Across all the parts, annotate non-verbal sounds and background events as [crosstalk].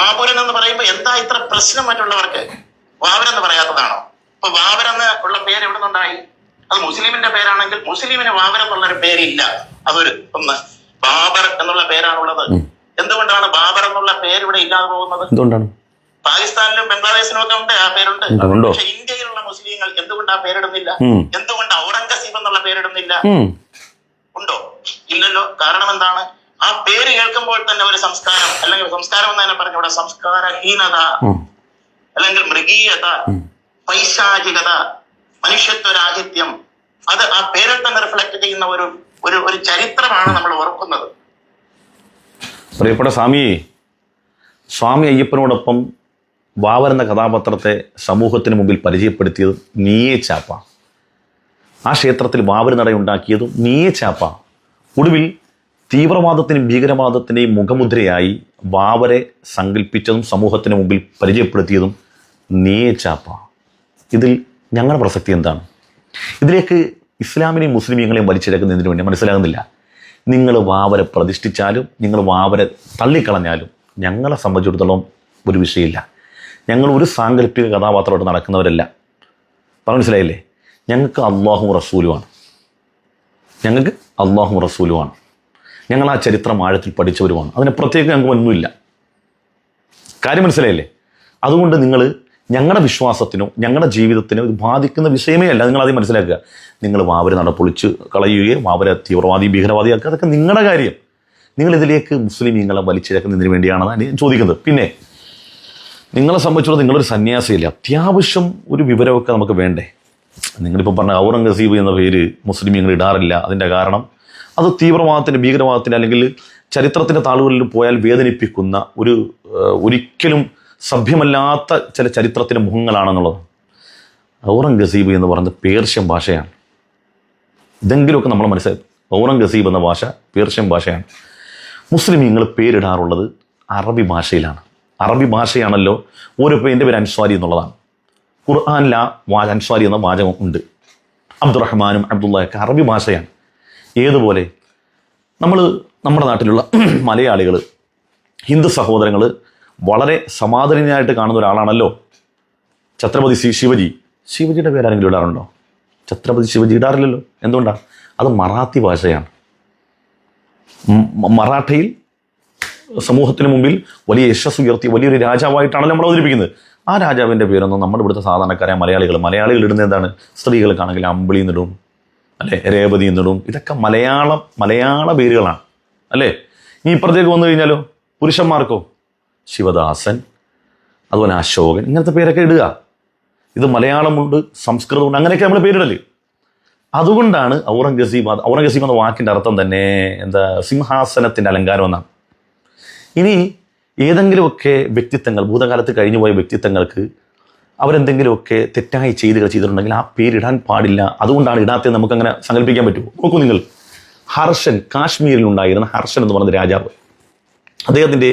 ബാബുരൻ എന്ന് പറയുമ്പോൾ എന്താ ഇത്ര പ്രശ്നം മറ്റുള്ളവർക്ക്? വാവരെന്ന് പറയാത്തതാണോ? അപ്പൊ വാവരെന്ന് ഉള്ള പേര് എവിടെ നിന്നുണ്ടായി? അത് മുസ്ലിമിന്റെ പേരാണെങ്കിൽ മുസ്ലിമിന് വാവർ എന്നുള്ള ഒരു പേരില്ല. അതൊരു ഒന്ന് ബാബർ എന്നുള്ള പേരാണുള്ളത്. എന്തുകൊണ്ടാണ് ബാബർ എന്നുള്ള പേര് ഇവിടെ ഇല്ലാതെ പോകുന്നത്? എന്തുകൊണ്ടാണ്? പാകിസ്ഥാനിലും ബംഗ്ലാദേശിലും ഒക്കെ ഉണ്ട് ആ പേരുണ്ട്. പക്ഷെ ഇന്ത്യയിലുള്ള മുസ്ലിങ്ങൾ എന്തുകൊണ്ട് ആ പേരിടുന്നില്ല. എന്തുകൊണ്ട് ഔറംഗസീബ് എന്നുള്ള പേരിടുന്നില്ല. ഉണ്ടോ? ഇല്ലല്ലോ. കാരണം എന്താണ്? ആ പേര് കേൾക്കുമ്പോൾ തന്നെ ഒരു സംസ്കാരം അല്ലെങ്കിൽ സംസ്കാരം എന്ന് തന്നെ പറഞ്ഞൂടെ സംസ്കാരഹീനത അല്ലെങ്കിൽ മൃഗീയത പൈശാചികത മനുഷ്യത്വരാഹിത്യം അത് ആ പേരിൽ തന്നെ റിഫ്ലക്ട് ചെയ്യുന്ന ഒരു ഒരു ഒരു ചരിത്രമാണ് നമ്മൾ ഓർക്കുന്നത്. പ്രിയപ്പെട്ട സ്വാമി സ്വാമി അയ്യപ്പനോടൊപ്പം വാവർ എന്ന കഥാപാത്രത്തെ സമൂഹത്തിന് മുമ്പിൽ പരിചയപ്പെടുത്തിയത് നീയെ ചാപ്പ. ആ ക്ഷേത്രത്തിൽ വാവർ നടയുണ്ടാക്കിയതും നീയെ ചാപ്പ. ഒടുവിൽ തീവ്രവാദത്തിനും ഭീകരവാദത്തിന്റെയും മുഖമുദ്രയായി വാവരെ സങ്കല്പിച്ചതും സമൂഹത്തിന് മുമ്പിൽ പരിചയപ്പെടുത്തിയതും നീയെ ചാപ്പ. ഇതിൽ ഞങ്ങളുടെ പ്രസക്തി എന്താണ്? ഇതിലേക്ക് ഇസ്ലാമിനെയും മുസ്ലിമീങ്ങളെയും വലിച്ചിഴക്കുന്നതിന് വേണ്ടി മനസ്സിലാകുന്നില്ല. നിങ്ങൾ വാവരെ പ്രതിഷ്ഠിച്ചാലും നിങ്ങൾ വാവരെ തള്ളിക്കളഞ്ഞാലും ഞങ്ങളെ സംബന്ധിച്ചിടത്തോളം ഒരു വിഷയമില്ല. ഞങ്ങൾ ഒരു സാങ്കല്പിക കഥാപാത്രമായിട്ട് നടക്കുന്നവരല്ല. പറഞ്ഞു മനസ്സിലായില്ലേ? ഞങ്ങൾക്ക് അള്ളാഹും റസൂലുമാണ്. ഞങ്ങൾക്ക് അള്ളാഹും റസൂലുമാണ്. ഞങ്ങൾ ആ ചരിത്രം ആഴത്തിൽ പഠിച്ചവരുമാണ്. അതിന് പ്രത്യേകം ഞങ്ങൾക്ക് ഒന്നുമില്ല. കാര്യം മനസ്സിലായില്ലേ? അതുകൊണ്ട് നിങ്ങൾ ഞങ്ങളുടെ വിശ്വാസത്തിനോ ഞങ്ങളുടെ ജീവിതത്തിനോ ഇത് ബാധിക്കുന്ന വിഷയമേ അല്ല. നിങ്ങൾ ആദ്യം മനസ്സിലാക്കുക. നിങ്ങൾ വാവരെ നട പൊളിച്ച് കളയുകയും വാവരെ തീവ്രവാദി ഭീകരവാദിയാക്കുക അതൊക്കെ നിങ്ങളുടെ കാര്യം. നിങ്ങൾ ഇതിലേക്ക് മുസ്ലിം നിങ്ങളെ വലിച്ചിഴക്കുന്നതിന് വേണ്ടിയാണെന്നാണ് ഞാൻ ചോദിക്കുന്നത്. പിന്നെ നിങ്ങളെ സംബന്ധിച്ചിടത്തോളം നിങ്ങളൊരു സന്യാസിയില്ല? അത്യാവശ്യം ഒരു വിവരമൊക്കെ നമുക്ക് വേണ്ടേ? നിങ്ങളിപ്പോൾ പറഞ്ഞ ഔറംഗസീബ് എന്ന പേര് മുസ്ലിം നിങ്ങൾ ഇടാറില്ല. അതിന്റെ കാരണം അത് തീവ്രവാദത്തിന്റെ ഭീകരവാദത്തിന്റെ അല്ലെങ്കിൽ ചരിത്രത്തിന്റെ താളുകളിൽ പോയാൽ വേദനിപ്പിക്കുന്ന ഒരു ഒരിക്കലും സഭ്യമല്ലാത്ത ചില ചരിത്രത്തിന്റെ മുഖങ്ങളാണെന്നുള്ളത്. ഔറംഗസീബ് എന്ന് പറയുന്നത് പേർഷ്യൻ ഭാഷയാണ്. ഇതെങ്കിലുമൊക്കെ നമ്മൾ മനസ്സിലായി. ഔറംഗസീബ് എന്ന ഭാഷ പേർഷ്യൻ ഭാഷയാണ്. മുസ്ലിമീങ്ങൾ പേരിടാറുള്ളത് അറബി ഭാഷയിലാണ്. അറബി ഭാഷയാണല്ലോ ഓരോ പേരിന്റെ പേര് അൻസ്വാരി എന്നുള്ളതാണ്. ഖുർആാനിൽ ആ വാ അൻസ്വാരി എന്ന വാചകം ഉണ്ട്. അബ്ദുറഹ്മാനും അബ്ദുള്ളയൊക്കെ അറബി ഭാഷയാണ്. ഏതുപോലെ നമ്മൾ നമ്മുടെ നാട്ടിലുള്ള [clears throat] മലയാളികൾ ഹിന്ദു സഹോദരങ്ങൾ വളരെ സമാധാനനായിട്ട് കാണുന്ന ഒരാളാണല്ലോ ഛത്രപതി ശ്രീ ശിവജി. ശിവജിയുടെ പേര് ആരെങ്കിലും ഇടാറുണ്ടോ? ഛത്രപതി ശിവജി ഇടാറില്ലല്ലോ. എന്തുകൊണ്ടാണ് അത് മറാത്തി ഭാഷയാണ്. മറാഠയിൽ സമൂഹത്തിന് മുമ്പിൽ വലിയ യശസ് ഉയർത്തി വലിയൊരു രാജാവായിട്ടാണല്ലോ നമ്മൾ അവതരിപ്പിക്കുന്നത്. ആ രാജാവിന്റെ പേരൊന്നും നമ്മുടെ ഇവിടുത്തെ സാധാരണക്കാരായ മലയാളികൾ മലയാളികൾ ഇടുന്ന എന്താണ്? സ്ത്രീകൾക്കാണെങ്കിൽ അമ്പിളി എന്നിടും. അല്ലേ? രേവതി എന്നിടും. ഇതൊക്കെ മലയാളം മലയാള പേരുകളാണ്. അല്ലേ? ഇനി ഇപ്പുറത്തേക്ക് വന്നു കഴിഞ്ഞാലോ? പുരുഷന്മാർക്കോ? ശിവദാസൻ അതുപോലെ അശോകൻ ഇങ്ങനത്തെ പേരൊക്കെ ഇടുക. ഇത് മലയാളമുണ്ട് സംസ്കൃതമുണ്ട് അങ്ങനെയൊക്കെ നമ്മൾ പേരിടൽ. അതുകൊണ്ടാണ് ഔറംഗസീബ് ഔറംഗസീബ് എന്ന വാക്കിന്റെ അർത്ഥം തന്നെ എന്താ സിംഹാസനത്തിന്റെ അലങ്കാരം എന്നാണ്. ഇനി ഏതെങ്കിലുമൊക്കെ വ്യക്തിത്വങ്ങൾ ഭൂതകാലത്ത് കഴിഞ്ഞുപോയ വ്യക്തിത്വങ്ങൾക്ക് അവരെന്തെങ്കിലുമൊക്കെ തെറ്റായി ചെയ്തുകൾ ചെയ്തിട്ടുണ്ടെങ്കിൽ ആ പേരിടാൻ പാടില്ല. അതുകൊണ്ടാണ് ഇടാത്തത് നമുക്കങ്ങനെ സങ്കല്പിക്കാൻ പറ്റുമോ? നോക്കൂ നിങ്ങൾ. ഹർഷൻ കാശ്മീരിൽ ഉണ്ടായിരുന്ന ഹർഷൻ എന്ന് പറയുന്ന രാജാവ്. അദ്ദേഹത്തിന്റെ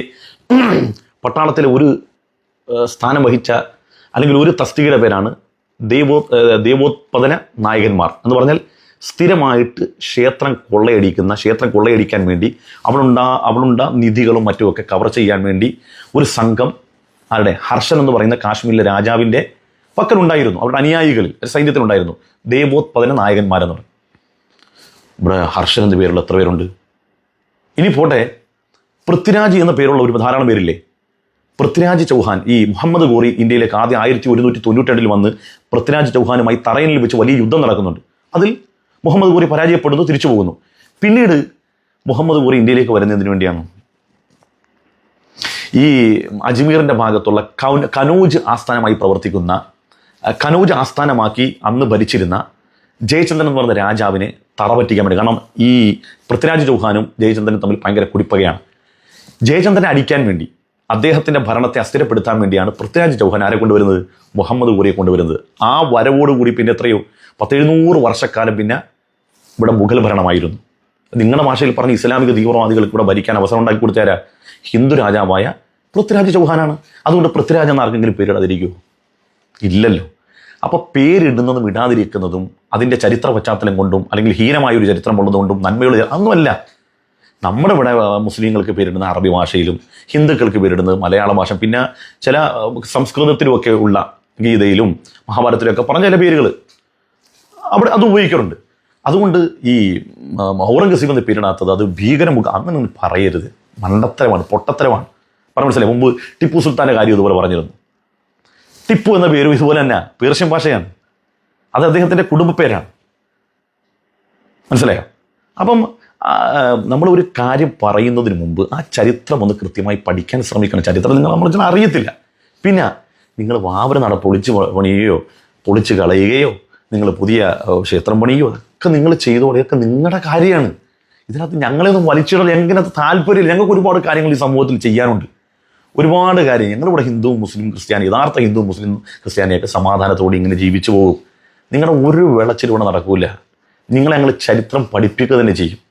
[clears throat] പട്ടാളത്തിലെ ഒരു സ്ഥാനം വഹിച്ച അല്ലെങ്കിൽ ഒരു തസ്തികയുടെ പേരാണ് ദേവോ ഏഹ്, ദേവോത്പദന നായകന്മാർ. എന്ന് പറഞ്ഞാൽ സ്ഥിരമായിട്ട് ക്ഷേത്രം കൊള്ളയടിക്കുന്ന ക്ഷേത്രം കൊള്ളയടിക്കാൻ വേണ്ടി അവളുണ്ടാ അവളുണ്ട നിധികളും മറ്റുമൊക്കെ കവർ ചെയ്യാൻ വേണ്ടി ഒരു സംഘം ആരുടെ ഹർഷൻ എന്ന് പറയുന്ന കാശ്മീരിലെ രാജാവിന്റെ പക്കലുണ്ടായിരുന്നു. അവരുടെ അനുയായികളിൽ ഒരു സൈന്യത്തിലുണ്ടായിരുന്നു. ദേവോത്പദന നായകന്മാരെന്ന് പറയും. ഇവിടെ ഹർഷൻ എന്ന പേരുള്ള എത്ര പേരുണ്ട്? ഇനി പോട്ടെ. പൃഥ്വിരാജ് എന്ന പേരുള്ള ഒരു ധാരാളം പേരില്ലേ? പൃഥ്വിരാജ് ചൗഹാൻ ഈ മുഹമ്മദ് ഗോറി ഇന്ത്യയിലേക്ക് ആദ്യം ആയിരത്തി ഒരുന്നൂറ്റി തൊണ്ണൂറ്റി വന്ന് പൃഥ്വിരാജ് ചൗഹാനുമായി തറയനിൽ വെച്ച് വലിയ യുദ്ധം നടക്കുന്നുണ്ട്. അതിൽ മുഹമ്മദ് ഗോറി പരാജയപ്പെടുന്നു തിരിച്ചു പോകുന്നു പിന്നീട് മുഹമ്മദ് ഗോറി ഇന്ത്യയിലേക്ക് വരുന്നതിന് വേണ്ടിയാണ്? ഈ അജ്മീറിന്റെ ഭാഗത്തുള്ള കനോജ് ആസ്ഥാനമായി പ്രവർത്തിക്കുന്ന കനൂജ് ആസ്ഥാനമാക്കി അന്ന് ഭരിച്ചിരുന്ന ജയചന്ദ്രൻ എന്ന് പറയുന്ന രാജാവിനെ തറപറ്റിക്കാൻ വേണ്ടി കാരണം ഈ പൃഥ്വിരാജ് ചൗഹാനും ജയചന്ദ്രനും തമ്മിൽ ഭയങ്കര കുടിപ്പകയാണ്. ജയചന്ദ്രനെ അടിക്കാൻ വേണ്ടി അദ്ദേഹത്തിന്റെ ഭരണത്തെ അസ്ഥിരപ്പെടുത്താൻ വേണ്ടിയാണ് പൃഥ്വിരാജ് ചൗഹാൻ ആരെ കൊണ്ടുവരുന്നത്? മുഹമ്മദ് ഗോറിയെ കൊണ്ടുവരുന്നത്. ആ വരവോടുകൂടി പിന്നെ എത്രയോ? പത്തെഴുന്നൂറ് വർഷക്കാലം പിന്നെ ഇവിടെ മുഗൾ ഭരണമായിരുന്നു. നിങ്ങളുടെ ഭാഷയിൽ പറഞ്ഞ ഇസ്ലാമിക തീവ്രവാദികൾക്ക് ഇവിടെ ഭരിക്കാൻ അവസരം ഉണ്ടാക്കി കൊടുത്തേരാ ഹിന്ദു രാജാവായ പൃഥ്വിരാജ് ചൗഹാനാണ്. അതുകൊണ്ട് പൃഥ്വിരാജ് എന്ന് ആർക്കെങ്കിലും പേരിടാതിരിക്കുമോ ഇല്ലല്ലോ. അപ്പോൾ പേരിടുന്നതും ഇടാതിരിക്കുന്നതും അതിന്റെ ചരിത്ര പശ്ചാത്തലം കൊണ്ടും അല്ലെങ്കിൽ ഹീനമായ ഒരു ചരിത്രം ഉള്ളതുകൊണ്ടും നന്മയുള്ള അതൊന്നുമല്ല. നമ്മുടെ ഇവിടെ മുസ്ലിങ്ങൾക്ക് പേരിടുന്ന അറബി ഭാഷയിലും ഹിന്ദുക്കൾക്ക് പേരിടുന്നത് മലയാള ഭാഷ. പിന്നെ ചില സംസ്കൃതത്തിലും സംസ്കൃതത്തിലുമൊക്കെ ഉള്ള ഗീതയിലും മഹാഭാരതത്തിലൊക്കെ പറഞ്ഞ ചില പേരുകൾ അവിടെ അത് ഉപയോഗിക്കാറുണ്ട്. അതുകൊണ്ട് ഈ ഔറംഗസീബ് എന്ന പേരിടാത്തത്? അത് ഭീകരമുഖ അങ്ങനെ പറയരുത്. മണ്ടത്തരമാണ് പൊട്ടത്തരമാണ്. പറഞ്ഞു മനസ്സിലായി? മുമ്പ് ടിപ്പു സുൽത്താന്റെ കാര്യം ഇതുപോലെ പറഞ്ഞിരുന്നു. ടിപ്പു എന്ന പേരും ഇതുപോലെ തന്നെ പേർഷ്യൻ ഭാഷയാണ്. അത് അദ്ദേഹത്തിന്റെ കുടുംബ പേരാണ്. മനസ്സിലായോ? അപ്പം നമ്മൾ ഒരു കാര്യം പറയുന്നതിന് മുമ്പ് ആ ചരിത്രം ഒന്ന് കൃത്യമായി പഠിക്കാൻ ശ്രമിക്കണം. ചരിത്രം നിങ്ങൾ നമ്മൾ അറിയത്തില്ല. പിന്നെ നിങ്ങൾ വാവര നട പൊളിച്ച് പണിയുകയോ പൊളിച്ച് കളയുകയോ നിങ്ങൾ പുതിയ ക്ഷേത്രം പണിയുകയോ അതൊക്കെ നിങ്ങൾ ചെയ്തോളൂ. ഇതൊക്കെ നിങ്ങളുടെ കാര്യമാണ്. ഇതിനകത്ത് ഞങ്ങളെയൊന്നും വലിച്ചിടൽ ഞങ്ങൾക്കതിനകത്ത് താല്പര്യമില്ല. ഞങ്ങൾക്ക് ഒരുപാട് കാര്യങ്ങൾ ഈ സമൂഹത്തിൽ ചെയ്യാനുണ്ട്. ഒരുപാട് കാര്യം ഞങ്ങളിവിടെ ഹിന്ദു മുസ്ലിം ക്രിസ്ത്യാനി യഥാർത്ഥ ഹിന്ദു മുസ്ലിം ക്രിസ്ത്യാനിയൊക്കെ സമാധാനത്തോടെ ഇങ്ങനെ ജീവിച്ചു പോകും. നിങ്ങളുടെ ഒരു വിളച്ചിലൂടെ നടക്കില്ല നടക്കൂല. നിങ്ങളെ ഞങ്ങൾ ചരിത്രം പഠിപ്പിക്കുക തന്നെ ചെയ്യും.